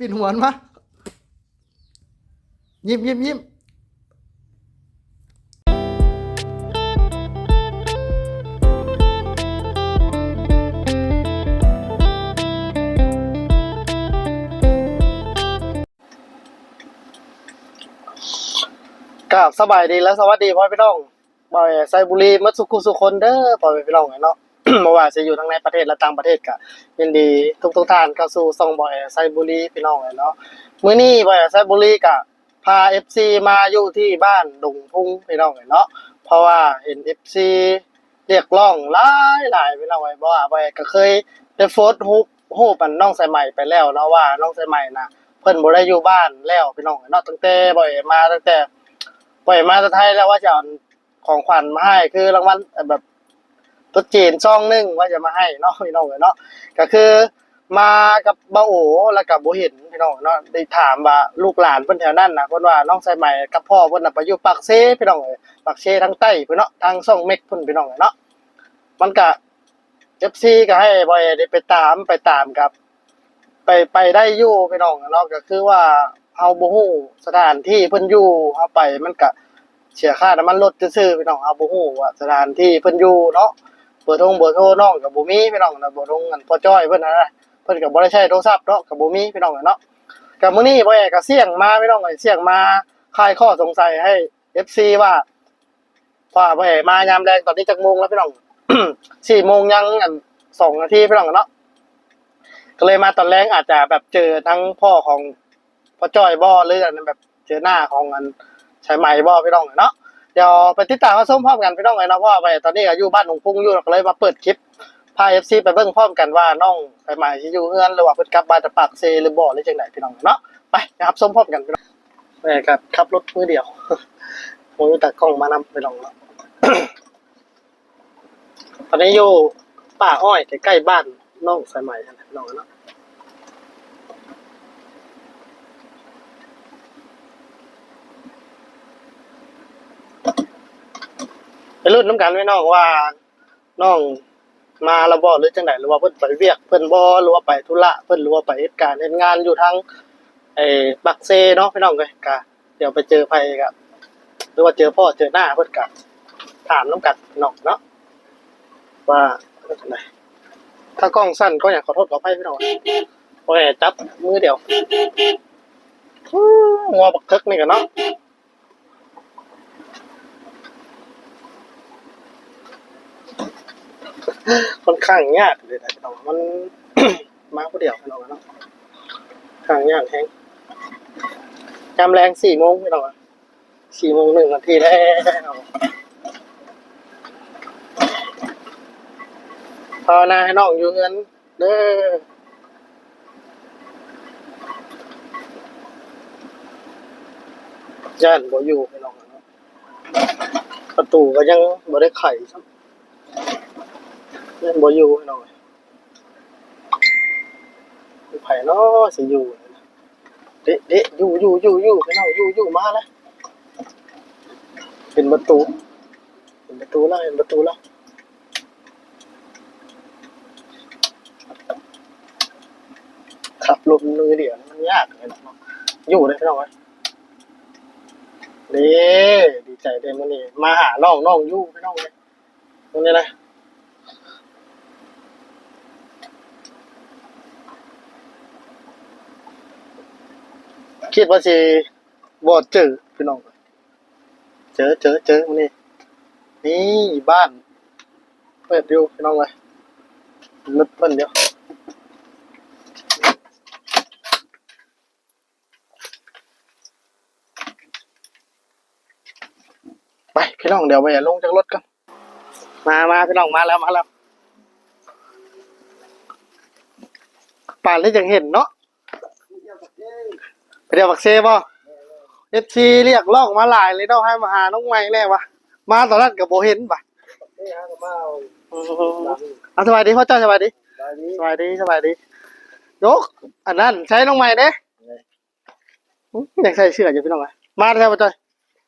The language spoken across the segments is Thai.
ปิดหัวนมายิ้มยิ้มยิ้มกับสบายดีและสวัสดีพ่อพี่น้องบ่อยไซบุรีมัดสุขุสุคนเด้อพ่อพี่น้องเนาะ บ่ว่าจะอยู่ทั้งในประเทศและต่างประเทศก็ยินดีทุกทุกๆท่านเข้าสู่ซองบ่อยไซบุรีพี่น้องเนาะมื้อนี้บ่อยไซบุรีก็พา FC มาอยู่ที่บ้านดงพุ่งพี่น้องเนาะเพราะว่าเห็น FC เรียกร้องหลายหลายพี่น้องไว้บ่ว่าบ่อยก็เคยได้โพสต์รูปรูปอันน้องสายใหม่ไปแล้วเนาะว่าน้องสายใหม่นะเพิ่นบ่ได้อยู่บ้านแล้วพี่น้องเนาะตั้งแต่บ่อยมาตั้งแต่บ่อยมาแต่ไทยแล้วว่าจะของขวัญมาให้คือรางวัลแบบ ตุ๊จีนซองหนึงว่าจะมาให้เนาะพี่น้องเนาะก็คือมากับบ่าโอแล้วกับบ่เห็นพี่น้องเนาะได้ถามว่าลูกหลานเพิ่นแถวนั้นนะเพิ่นว่าน้องสายใหม่กับพ่อเพิ่นน่ะไปอยู่ปากเซพี่น้องเอ้ยปากเซทางใต้พี่เนาะทางช่องเม็กเพิ่นพี่น้องเอ้ยเนาะมันก็ FC ก็ให้บ่อยได้ไปตามไปตามกับ ไปไปได้อยู่พี่น้องเนาะก็คือว่าเฮาบ่ฮู้สถานที่เพิ่นอยู่เฮาไปมันก็เสียค่าน้ำมันรถซื่อๆพี่น้องเฮาบ่ฮู้ว่าสถานที่เพิ่นอยู่เนาะ บอร์ทรเบอร์โทรน้องก็บ่มีพี่น้องนะเบอร์ทรอันพ่อจ้อยเพิ่นน่ะนะเพิ่อนก็บ่ได้ใช้โทรศัพท์เนาะก็บ่มีพี่น้องเนาะก็มื้อนี้บ่อแอก็เสี่ยงมาพี่น้องเอ้เสี่ยงมาคลายข้อสงสัยให้ FC ว่าว่าบ่อแอมายามแรงตอนนี้จักโมงแล้วพี่น้อง4โมงยังอัน2นาทีพี่น้องเนาะก็เลยมาตอนแรกอาจจะแบบเจอทั้งพ่อของพ่อจ้อยบ่หรือแบบเจอหน้าของอันชายใหม่บ่พี่น้องเนาะ เดี๋ยวไปติดตามมาส้มพร้อมกันพี่น้องเลยนะเพราะว่าไปตอนนี้ก็อยู่บ้านหนองพุ่งอยู่เราก็เลยมาเปิดคลิปพา FC ไปเบิ่งพร้อมกันว่าน้องชายใหม่อยู่เฮือนหรือว่าเพิ่นกลับบ้านจะปากเซหรือบ่หรือจังไดพี่น้องเนาะไปนะครับส้มพร้อมกันพี่น้องแม่ครับขับรถมือเดียวมือตัดกล้องมานำพี่น้องเนาะตอนนี้อยู่ป่าอ้อยใกล้ๆบ้านน้องสายใหม่นั่นแหละพี่น้องเนาะ ไปรุ่นน้ำกันไว้น้องว่าน้องมาระบอหรือจังไดหรือว่าเพิ่นไปเวียกเพิ่นบ่หรือว่าไปธุระเพิ่นหรือว่าไปเหตุการณ์เฮ็ดงานอยู่ทางไอ้บักเซเนาะพี่น้องเอ้ยก็เดี๋ยวไปเจอไผก็หรือว่าเจอพ่อเจอหน้าเพิ่นก็ถามน้ำกันน้องเนาะว่าเป็นจังไดถ้ากล้องสั้นก็อยากขอโทษขออภัยพี่น้องโอ้ยจับมือเดียวงัวบักเทึกนี่กันเนาะ ค่อนข้างยากเลยนะพี่น้องมัน มาผู้เดียวพี่น้องเนาะข้างยากแฮงจำแรงสี่โมงพี่น้องสี่โมงหนึ่งนาทีแล้วภาวนาให้น้องอยู่เงินเด้อย่านบ่อยู่พี่น้องนะประตูก็ยังบ่ได้ไขซ้ำ เล่นบอยู่หน่อยมีไผ่เนาะสิอยู่เด็เด็อยู่อยู่อยู่อยู่พี่น้องอยู่อยู่มาแล้วเป็นประตูเป็นประตูแล้วเป็นประตูแล้วขับลมมือเดียวมันยากเลยนะอยู่เลยพี่น้องเอ้ด้ดีใจเด้มื้อนี้มาหาน้องน้องอยู่พี่น้องเลยตรงนี้นะ คิดว่าสิบ่เจอพี่น้องเจอเจอเจอมานี่นี่บ้านเปิดดูพี่น้องเลยนึกเพิ่นเดียวไปพี่น้องเดี๋ยวไปลงจากรถกันมามาพี่น้องมาแล้วมาแล้วป่านนี้จังเห็นเนาะ เดี๋ยวบักเซ่บ่เอฟซีเรียกร้องมาหลายเลยเนาะให้มาหาน้องใหม่แล้ววะมาตอนนั้นกับโบเห็นปะอืมเอาสบายดีพ่อเจ้าสบายดีสบายดีสบายดียกอันนั้นใช้น้องใหม่เด้อืมยังใส่เสื้ออยู่พี่น้องไงมาได้ป่ะจ้อย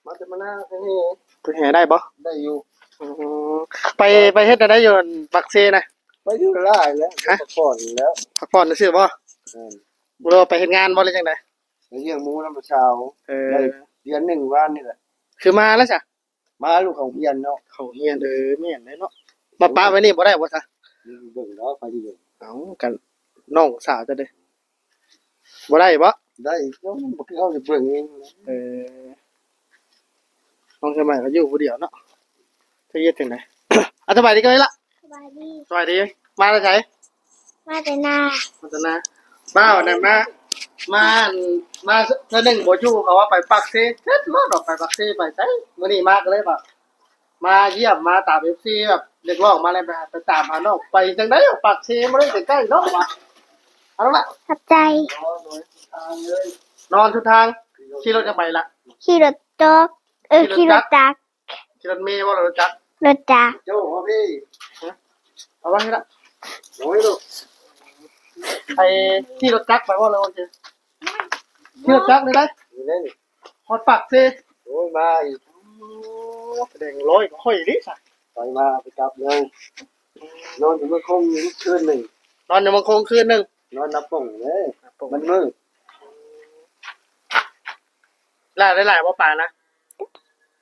มาจะมาหน้าที่นี่ไปแห่ได้ปะได้อยู่อืมไปไปเฮ็ดอะไรอยู่บักเซ่นะไปอยู่ไล่แล้วพักผ่อนแล้วพักผ่อนซื่อๆบ่อืมบ่รู้ว่าไปเฮ็ดงานบ่เลยจังได๋ ไปเลี้ยงหมูน้ำเช้าเอได้อเดือนหนึ่งวันนี่แหละ คือมาแล้วจ้ะมาลูกของเพียนเนาะเขาเฮียนเออแม่นเลยเนาะมาป้าไว้นี่บ่ได้บ่ซะเบิ่งเนาะไปที่เบิ่งเอากันน้องสาวจะได้บ่ได้บ่ได้เนาะบ่คือเขาจะเบิ่งเองนะเออน้องสมัยก็อยู่ผู้เดียวเนาะจะเฮ็ดจังได๋อะสบายดีกันเลยล่ะสบายดีสบายดี มาแล้วไสมาแต่นาพัฒนาบ้าวนั่นมา มาอันมาเทื่อหนึงบ่อยู่เขาว่าไปปักเซเฮ็ดรถออกไปปักเซไปไสมื้อนี้มาก็เลยแบบมาเยี่ยมมาตาม FC แบบเรียกร้องมาเลยไปหาไปตามหาน้องไปจังได๋ออกปักเซบ่ได้ใกล้ๆเนาะว่ะเอาละขับใจ นอนทุกทางขี่รถจะไปละขี่รถจอกเออขี่ขี่รรถถจัจักกรขี่รถเมล์ว่ารถจักรรถจักรโจ้พ่อพี่เอาไว้ให้ละโอ้ยลูก ไอ้ขี่รถจักรไปว่าเลยวันเจขี่รถจักรเลยได้นี่เล่นฮอดปักเซโอ้ยมาอีกแสดงร้อยก็ค่อยดิสัไปมาไปกลับเลยนอนอยู่เมื่อคงอยู่คืนหนึ่งนอนอยู่มังคงคืนหนึงนอนนับป่งเลยมันมืดหลายหลายๆบ่ป่านะ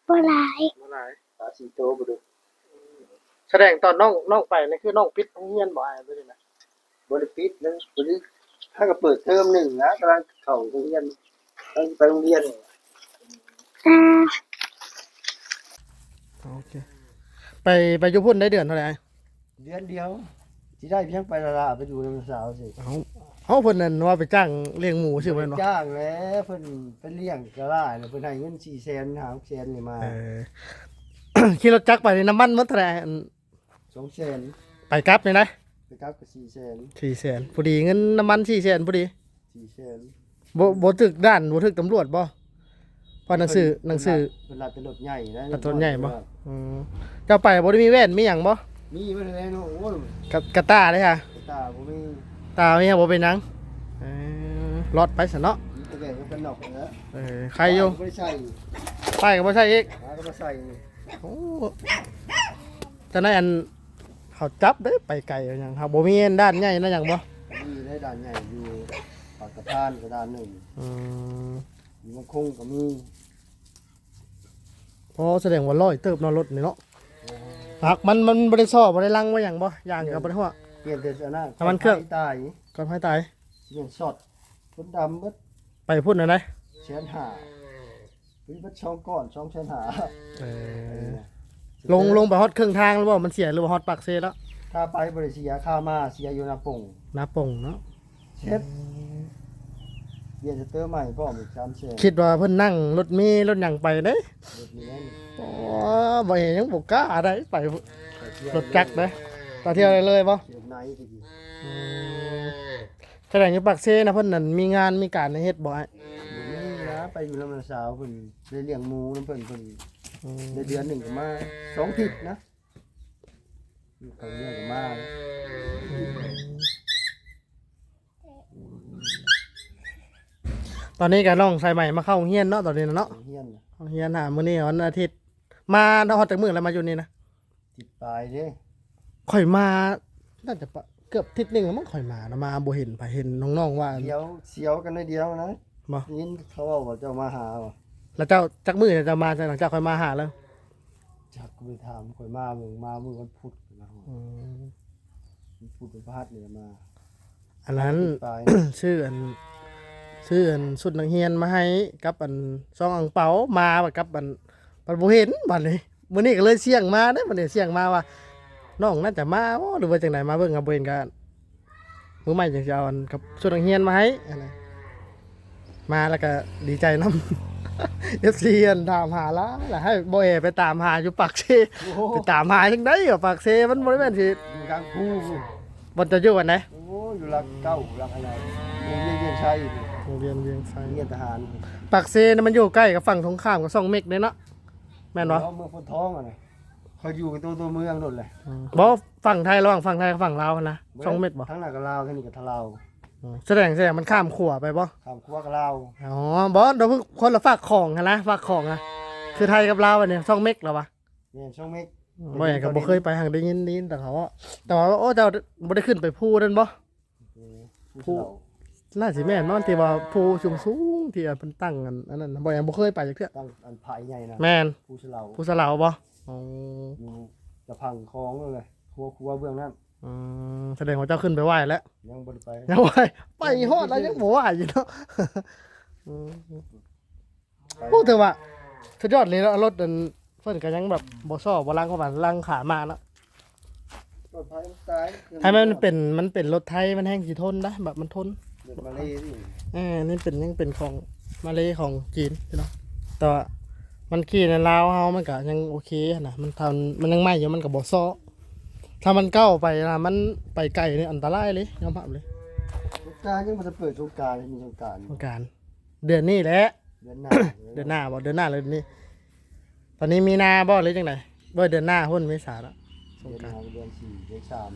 บ่หลายบ่หลายตาสีโตบ่ดูแสดงตอนน้องน้องไปนี่คือน้องปิดโรงเรียนบ่อายไปเลยนะ บ่ได้ปิดนะบ่ได้ถ้าก็เปิดเทอมหนึ่งนะกำลังเข้าโรงเรียนกำลังไปโรงเรียนอ่าโอเคไปไปอยู่พุ่นได้เดือนเท่าไหร่เดือนเดียวที่ได้เพียงไปละละไปอยู่น้ำสาวสิเฮาเฮาเพิ่นนั่นว่าไปจ้างเลี้ยงหมูซื่อแม่นบ่จ้างแล้วเพิ่นไปเลี้ยงกระไรแล้วเพิ่นให้เงิน4แสนหา6แสนนี่มาเออขี่รถจักรไปนี่น้ำมันหมดเท่าไหร่อัน2แสนไปกลับนี่นะ ไปกลับก็4แสนสี่แสนพอดีเงินน้ำมันสี่แสนพอดี4แสนบ่บ่ถึกด้านบ่ถึกตำรวจบ่เพอหนังสือหนังสือเพิ่นรับเป็นรถใหญ่นะรถใหญ่บ่อืมเจ้าไปบ่ได้มีแว่นมีหยังบ่มีบ่ได้เนาะโอ้ยกะกะตาเลยค่ะตาบ่มีตามีหยังบ่เป็นหยังเออรอดไปซะเนาะมีแต่แก่ก็เป็นนอกนะเออใครอยู่บ่ได้ใช้ไปก็บ่ใช่อีกหาก็มาใส่นี่โอ้จะนั้นอัน เขาจับเด้อไปไกลเอาหยังครับบ่มีอันด้านใหญ่นะหยังบ่มีได้ด่านใหญ่อยู่ปากกระพานก็ด่านหนึ่งอืมอยู่มังคงก็มีเพราะแสดงว่าร้อยเติบเนอนรถนี่เนาะหากมันมันบ่ได้ซ่อบ่ได้ลังไว้หยังบ่อย่างก็บ่ได้ฮู้เปลี่ยนแต่อันนั้นน้ำมันเครื่อง ตายก่อนให้ตายเปลี่ยนช็อตคนดำเบิดไปพุ่นน่ะนะแสนหาเป็นเบิดช่องก้อนช่องแสนหาเออ ลงลงไปฮอดครึ่งทางแล้วบ่มันเสียหรือว่าฮอดปากเซแล้วถ้าไปบริเสียค่ามาเสียอยู่นาป่งนาป่งเนาะเช็ดเปลี่ยนสเตอร์ใหม่ก็อีกสามแสนคิดว่าเพิ่นนั่งรถเมล์รถหยังไปเด้รถนี้นั่นอ๋อบ่เห็นยังบ่กล้าได้ไปไปเที่ยวรถจักรเด้ตาเที่ยวได้เลยบ่เที่ยวไหนตะกี้อืมแสดงอยู่ปากเซนะเพิ่นนั่นมีงานมีการให้เฮ็ดบ่ให้อยู่นี่นะไปอยู่ลำสาวเพิ่นได้เลี้ยงหมูน้ำเพิ่นเพิ่นอืม ในเดือนหนึ่งก็มาสองทิศนะอยู่เขาเรียกก็มาตอนนี้ก็น้องใส่ใหม่มาเข้าโรงเรียนเนาะตอนนี้น่ะเนาะเฮียนน่ะเข้าโรงเรียนหามื้อนี้วันอาทิตย์ มาฮอดจากมื้อแล้วมาอยู่นี่นะติดปลายเด้ข่อยมาน่าจะปะเกือบอาทิศนึงแล้วมั้งข่อยมานะมาบ่เห็นไผเห็นน้องๆว่า เดียวเสียวกันได้เดียวนะบ่ ยินเขาว่าว่าเจ้ามาหาว่ะ แล้วเจ้าจักมื้อเนี่ยจะมาจากหลังจากข่อยมาหาแล้วจักกูไปถามข่อยมาเมืองมาเมืองวันพุธนะอืมวันพุธวันพฤหัสเนี่ยมาอันนั้นติดปลาย ชื่ออันชื่ออันสุดนักเรียนมาให้กับอันซองอังเปามาบัดกับอันบัดบ่เห็นบัดนี้มื้อนี้ก็เลยเสี่ยงมาเด้บัดนี้เสี่ยงมาว่าน้องน่าจะมาบ่หรือว่าจังไดมาเบิ่งกับบ่เห็นกันมื้อใหม่จังสิเอาอันกับสุดนักเรียนมาให้อันนั้น มาแล้วก็ดีใจนำ FC อันถามหาละแล้วให้บ่เอไปตามหาอยู่ปากเซโอ้โหไปตามหาจังได๋ปากเซมันบ่ได้แม่นสิอยู่กลางภูบ่จะอยู่วันไหนโอ้อยู่หลักเก้าหลักอะไรเรียนเรียนเรียนชัยโรงเรียนเวียงไสเรียนทหารปากเซนะมันอยู่ใกล้กับฝั่งตรงข้ามกับซ่องเมกเลยเนาะแม่นบ่เอาเมืองพนท้องอะนะเขาอยู่กับตัวตัวเมืองนั่นแหละบ่ฝั่งไทยระหว่างฝั่งไทยกับฝั่งลาวนะซ่องเมกบ่ทั้งหน้ากับลาวทั้งนี้กับทะลาว อืมแสดงแสดงมันข้ามขัวไปบ่ข้ามคั่วกับลาวอ๋อบ่เดี๋ยวเพิ่งคนละฝากของกันนะฝากของอะคือไทยกับลาวอันเนี่ยซ่องเมกเหรอวะเนี่ยช่องเมกบ่อยากก็บ่เคยไปทางได้ยินได้ยินแต่เขาว่าแต่ว่าโอ้เจ้าบ่ได้ขึ้นไปพูนั่นบ่ผู้เฒ่าน่าสิแม่นมันที่ว่าภูสูงๆที่ว่าเพิ่นตั้งกันอันนั้นน่ะบ่ยังบ่เคยไปจักเทื่อตั้งอันภายใหญ่นะแม่นผู้เฉลาภูสะเหลาบ่อ๋ออยู่จะพังคลองเลยครัวครัวเบื้องนั้น อืมแสดงว่าเจ้าขึ้นไปไหว้แล้วยังบ่ได้ไปยังไหว้ไปฮอดแล้วยังบ่ไหว้อยู่เนาะอืมโอ้แต่ว่าสุดยอดเลยเนาะรถอันเพิ่นก็ยังแบบบ่ซ้อบ่ลังเข้ามาลังขามาเนาะปลอดภัยตายให้มันเป็นมันเป็นรถไทยมันแห้งสิทนนะแบบมันทนเดินมาเลยนี่อ่านี่เป็นยังเป็นของมาเลยของจีนพี่น้องแต่ว่ามันขี่ในลาวเฮามันก็ยังโอเคนะมันทำมันยังไม่อยู่มันก็บ่ซ้อ ถ้ามันเก้าไปนะมันไปไกลนี่อันตรายเลยยอมรับเลยสงกรารยังบ่ได้เปิดสงกรารมีสงกรารสงกราร เดือนนี้แหละ เดือนหน้า เดือนหน้าบ่เดือนหน้าเลยเดือนนี้ ตอนนี้มีนาบ่หรือจังไดบ่เดือนหน้าหุ่นเมษาแล้วสงเดือนกรารห้าเดือนสี่เดือนสาม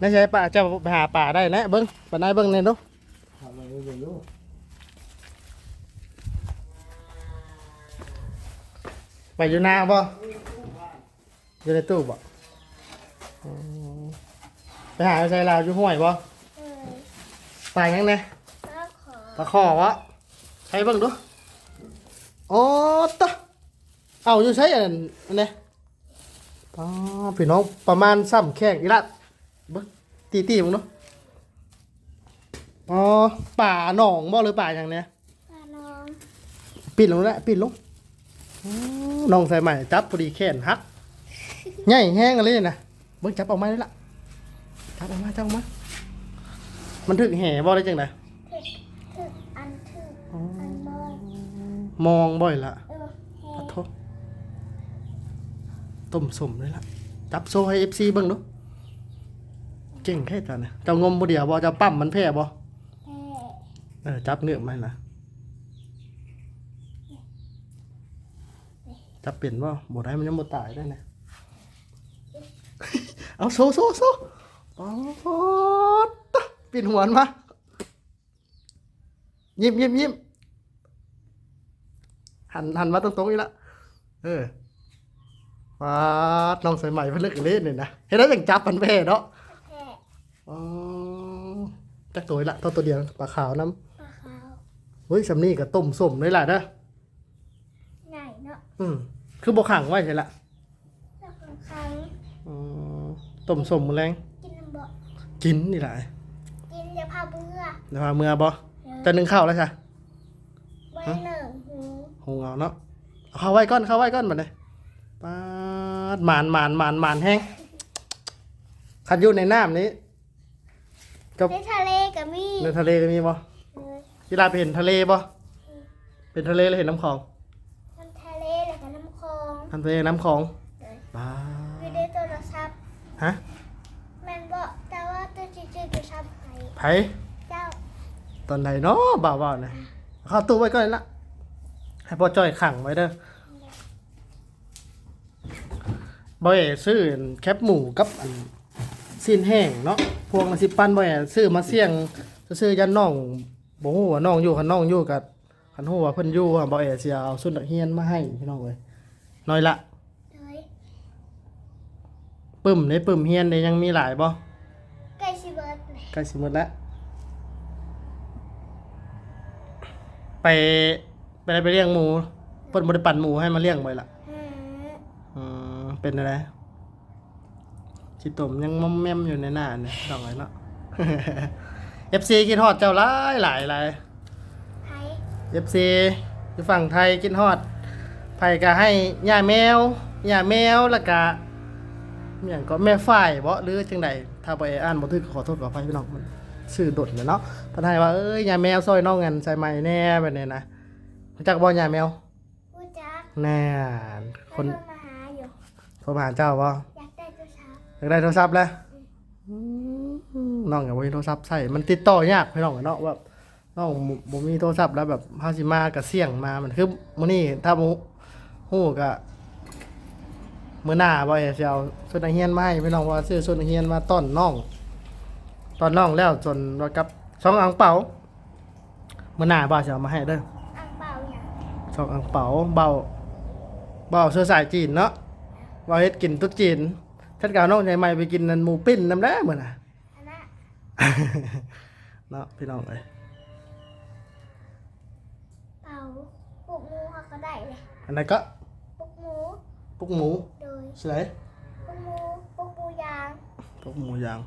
น่าใช่ป่าจะไปหาป่าได้นะเบิ่งปานใดเบิ่งเลยเนาะทำอะไรไม่รู้ไปอยู่นาบ่อยู่ในตู้บ่อืม ไปหาใส่ลาวอยู่ห้วยบ่เอ้ยไปยังไงก็ขอตะขอวะใช้เบิ่งดูโอ้ตะเอาอยู่ใช้อันอันนี้อ๋อพี่น้องประมาณซ้ำแข้งอีละเบิ่งตีตีมึงเนาะอ๋อป่าหนองบ่หรือป่าอย่างเนี้ยป้าน้องปิดลงแล้วปิดลงอ๋อน้องใส่ใหม่จับพอดีแขนหักใหญ่แห้งอะไรนะ เบิ่งจับออกมาได้ละจับออกมาจับออกมา มันถึกแห่บ่ได้จังไดถึกถึกอันถึกอันบอยมองบ่อยละเออแห้ของโทษต้มสมเลยละจับโซ่ให้ FC เบิ่งดูเก่งแค่ตานะเจ้างมบ่เดียวบ่เจ้าปั๊มมันแพ้บ่แพ้เออจับเนื้อมันนะจับเป็นบ่บ่ได้มันยังบ่ตายได้นะ เอาโซ่โซ่โซ่ปอดตะปิดหัวมันมายิ้มยิ้มยิ้มหันหันมาตรงๆอีกละเออปาดลองใส่ใหม่เพื่อเลิกเล่นเลยนะเห็นแล้วยังจับมันแพ้เนาะแพ้อ๋อจักตัวอีกละตัวตัวเดียวปลาขาวน้ำปลาขาวเฮ้ยสำนี่กับต้มส้มเลยล่ะเด้อใหญ่เนาะอืมคือบกขังไว้ใช่ละ แล้วบางครั้ง อืม ต้มส้มมื้อแรงกินน้ำบ่กินนี่แหละกินจะพาเบื่อเดี๋ยวพาเมื่อบ่เออจะนึ่งข้าวแล้วใช่ไว้หนึ่งหูหงเอาเนาะเอาเข้าไว้ก่อนเข้าไว้ก่อนบัดนี้ปาดหมานหมานหมานหมานแห้งคันอยู่ในน้ำนี้กับในทะเลก็มีในทะเลก็มีบ่เออกีฬาไปเห็นทะเลบ่เป็นทะเลแล้วเห็นน้ำคลองน้ำทะเลแล้วก็น้ำคลองทะเลน้ำคลอง เออ บ้า อยู่ในโทรศัพท์ ฮะแมันบอกแต่ว่าตัวจริงๆอยู่ซ้ำไผไผเจ้าตอนไหนเนาะบ่าวๆนะเข้าตู้ไว้ก่อนละให้พ่อจ้อยขังไว้เด้อบ่อยซื้อแคปหมูกับอันสิ้นแห้งเนาะพวงละสิบปันบ่อยซื้อมาเสี่ยงซื้อยันน้องบ่ฮู้ว่าน้องอยู่คันน้องอยู่กับคันฮู้ว่าเพิ่นอยู่บ่อยสิเอาสุนัขเฮียนมาให้พี่น้องเอ้ยน้อยละเลย ปึ้มในปึ้มเฮียนนี่ยังมีหลายบ่ใกล้สิเบิร์ดเลยใกล้สิหมดแล้วไปไปได้ไปเลี้ยงหมูเพิ่นบ่ได้ปั่นหมูให้มาเลี้ยงไว้ล่ะอืมอืมเป็นอะไรชิตมยังมอมแมมอยู่ในหน้าเนี่ยดอกไม้เนาะ FC กินฮอดเจ้าหลายหลายหลาย ไผ FC อยู่ฝั่งไทยกินฮอดไผก็ให้ย่าแมวย่าแมวแล้วก็ อหย่างก็แม่ฝ่ายบ่หรือจังใดถ้าบ่อ่านบ่ถูกก็ขอโทษขออภัยพี่น้องมันชื่อดดเนี่ยเนาะเพิ่นให้ว่าเอ้ยย่าแมวซอยน้องกันใส่ไม้แน่แบบนี้นะรู้จักบ่ย่าแมวผู้จักแน่คนให้เพิ่นมาหาอยู่โทรมาหาเจ้าบ่อยากได้ตัวช้าอยากได้โทรศัพท์แล้วน้องอยากมีโทรศัพท์ใส่มันติดต่อยากพี่น้องเนาะแบบน้องบ่บ่มีโทรศัพท์แล้วแบบพาสิมากับเสี่ยงมามันคือมื้อนี้ถ้าบ่ฮู้ก็ มื้อหน้าบ่อยสิเอาชุดนักเรียนมาให้พี่น้องว่าซื้อชุดนักเรียนมาต้อนน้องตอนน้องแล้วจนว่ากับช่องอังเปามื้อหน้าบ่สิเอามาให้เด้ออังเปล่าอย่างช่องอังเปาเบาเบาเสื้อสายจีนเนาะว่าเฮ็ดกินตุ๊ดจีนท่านกาวน้องใหญ่ใหม่ไปกินนันหมูปิ้นน้ำแด้เหมือนน่ะ อันน่ะเนาะพี่น้องเอ้ยเป่าปลุกหมูเขาก็ได้เลยอันนั้นก็ปลุกหมู ปุกหมู โดยใช่ไหมปลุกหมูปลุกหมูยางปุกหมูยาง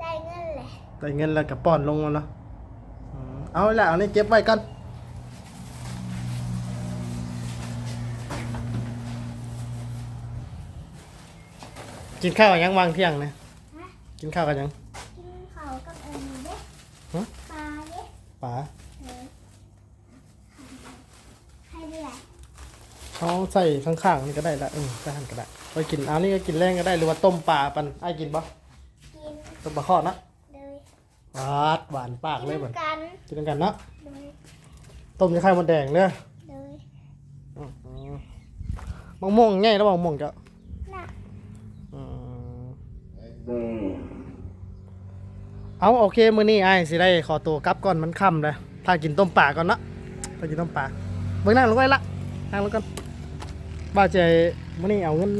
ได้เงินเลยได้เงินแล้วก็ป้อนลงมาเนาะอืมเอาละเอานี่เก็บไว้กันกินข้าวกันยังวางเที่ยงนะฮะกินข้าวกันยัง กินเขาวกับเอิญเด้ฮะ ปลาเด้ป๋า เออให้เรื่อย เขาใส่ข้างๆนี่ก็ได้ละเออก็หันก็ได้ไปกินเอานี่ก็กินแรงก็ได้หรือว่าต้มปลาปันไอ้ายกินปะกินต้มปลาข้อดนะเลยหวานหวานปากเลยเหมือนกันกินด้วยกันเนาะเลยต้มจะไข่มดแดงเด้อเลยอืมมะม่วงง่ายแล้วมะม่วงจะน่ะอืมเอาโอเคมื้อนี้ไอ้ายสิได้ขอตัวกลับก่อนมันค่ำเลยถ้ากินต้มปลาก่อนเนาะถ้ากินต้มปลาเบิ่งนั่งลงไว้ละนั่งลงก่อน บ้าใจมื้อนี้เอาเงิน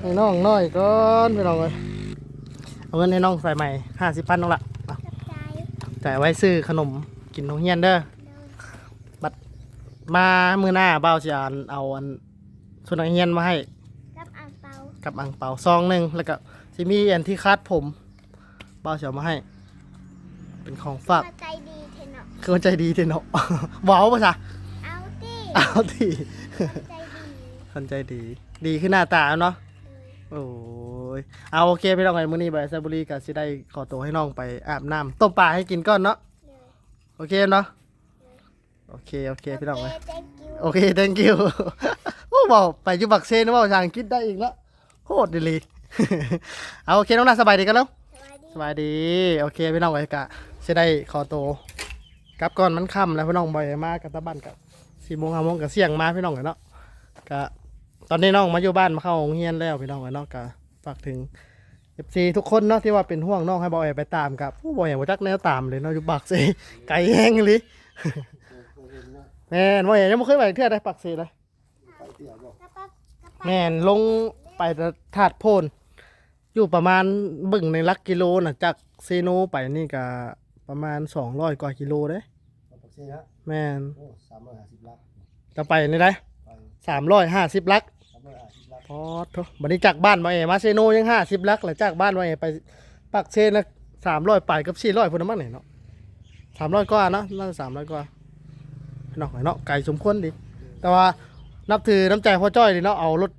ให้น้องน้อยก่อนพี่น้องเอ้ยเอาเงินให้น้องใส่ใหม่ห้าสิบพันน้องละเอากับใจแต่ไว้ซื้อขนมกินโรงเรียนเด้อเลยมามื้อหน้าเบ้าสิอ่านเอาอันชุดนักเรียนมาให้กับอ่างเปากับอังเปาซองหนึ่งแล้วก็สิมีอันที่คาดผมเบ้าเสียวมาให้ เป็นของฝากมาใจดีเทนอะคือมันใจดีเทเนาะว้าวป่ะจ๊ะเอาดิเอาทีใจดี คนใจดี ดีขึ้นหน้าตาเนาะเลยโอ้ยเอาโอเคพี่น้องไงมื้อนี้ไปไซบุรีก็สิได้ขอตัวให้น้องไปอาบน้ำต้มปลาให้กินก่อนเนาะเลยโอเคเนาะโอเคโอเคพี่น้องไงโอเค thank you โอเค thank you โอ้บอกไปอยุบักเซนว่าภาษาอังกฤษได้อีกแล้วโคตรดีเลยเอาโอเคน้องนาสบายดีกันแล้วสวัสดีสบายดีโอเคพี่น้องไอ้กะจะได้ขอตัวกลับก่อนมันค่ำแล้วพี่น้องบ่อยมากกับตะบ้านกับสี่โมงห้าโมงกับเสี่ยงมาพี่น้องกันเนาะกะ ตอนนี้น้องมาอยู่บ้านมาเข้าโรงเรียนแล้วพี่น้องกันเนาะกะฝากถึงเอฟซีทุกคนเนาะที่ว่าเป็นห่วงน้องให้บอยไปตามกับผู้บอยอย่างว่าจักแนวตามเลยเนาะอยู่ปากเซไก่แห้งเลยแม่นบอยยังไม่เคยไปเที่ยวได้ปากเซเลยไปเตี่ยวบอกกระปักกระปักแม่นลงไปถาดโพนอยู่ประมาณบึ่งในลักกิโลน่ะจากเซโนไปนี่ก็ประมาณสองร้อยกว่ากิโลเด้บอกปักเซ่ฮะแม่นโอ้สามร้อยห้าสิบลักจะไปนี่ได้ไป สามร้อยห้าสิบลักสามร้อยห้าสิบลักพอทบันนี้จากบ้านมาเอมาเซโนยังห้าสิบลักแล้วจากบ้านมาเอไปปักเซนนะสามร้อยไปกับสี่ร้อยพุ่นนะมั้งเนี่ยเนาะสามร้อยกว่าเนาะน่าจะสามร้อยกว่าเนาะเนาะไก่สมควรดีแต่ว่านับถือน้ำใจพ่อจ้อยดีเนาะเอารถ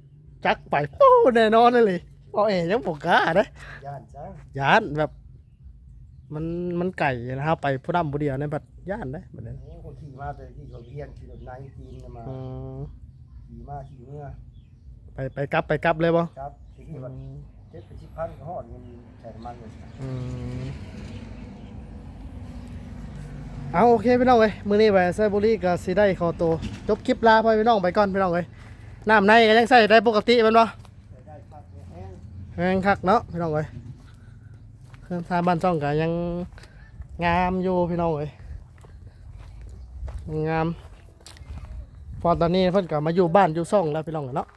จักรไปโอ้แน่นอนเลยเอาเอ๋ยังบอกกล้าเด้ย่านจ้างย่านแบบ มันมันไก่นะครับไปผู้นำผู้เดียวในบัดย่านได้บัดนี้โอ้คนขี่มาแต่ที่เขาเรียนขี่รถนายจีนมาอืม ขี่มาขี่เมื่อไปไปกลับไปกลับเลยบ่ครับที่ขี่วันเจ็ดเป็นสิบพันก็หอดเงินใส่น้ำมันเลยอืมเอาโอเคพี่น้องเอ้ยมื้อนี้ไปไซบุรีก็สิได้ขอตัวจบคลิปลาพ่อพี่น้องไปก่อนพี่น้องเอ้ยน้ำในก็ยังใส่ได้ปกติแมันบ่ใส่ได้พักแห้งแห้งคักเนาะพี่น้องเอ้ยเครื่องทางบ้านซ่องก็ยังงามอยู่พี่น้องเอ้ยงาม พอตอนนี้เพิ่นก็มาอยู่บ้านอยู่ซ่องแล้วพี่น้องเนาะ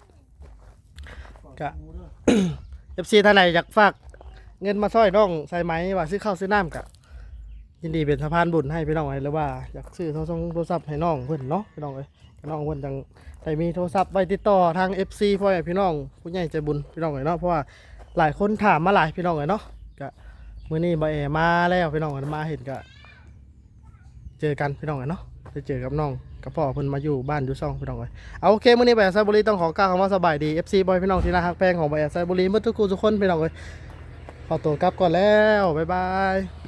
กะเอฟซีท่านไหนอยากฝากเงินมาซอยน้องใส่ไหมว่าซื้อข้าวซื้อน้ำกะยินดีเป็นสะพานบุญให้พี่น้องไอ้หรือว่าอยากซื้อโทรศัพท์โทรศัพท์ให้น้องเพื่อนเนาะพี่น้องเอ้ยน้องเพื่อนจังได้มีโทรศัพท์ไว้ติดต่อทาง FC พ่อแม่พี่น้องผู้ใหญ่ใจบุญพี่น้องเอ้ยเนาะเพราะว่าหลายคนถามมาหลายพี่น้องเอ้ยเนาะกะมื้อนี้บ่แอมาแล้วพี่น้องเอ้ยมาเห็นกะเจอกันพี่น้องเอ้ยเนาะ ได้เจอกับน้องกับพ่อเพิ่นมาอยู่บ้านอยู่ซ่องพี่น้องเลยเอาโอเคมื้อนี้ไปอาไซบุรีต้องขอกล่าวคำว่าสบายดี FC บอยพี่น้องที่น่าฮักแป้งของไปอาไซบุรีเมื่อทุกคนทุกคนพี่น้องเลยขอตัวกลับก่อนแล้วบ๊ายบาย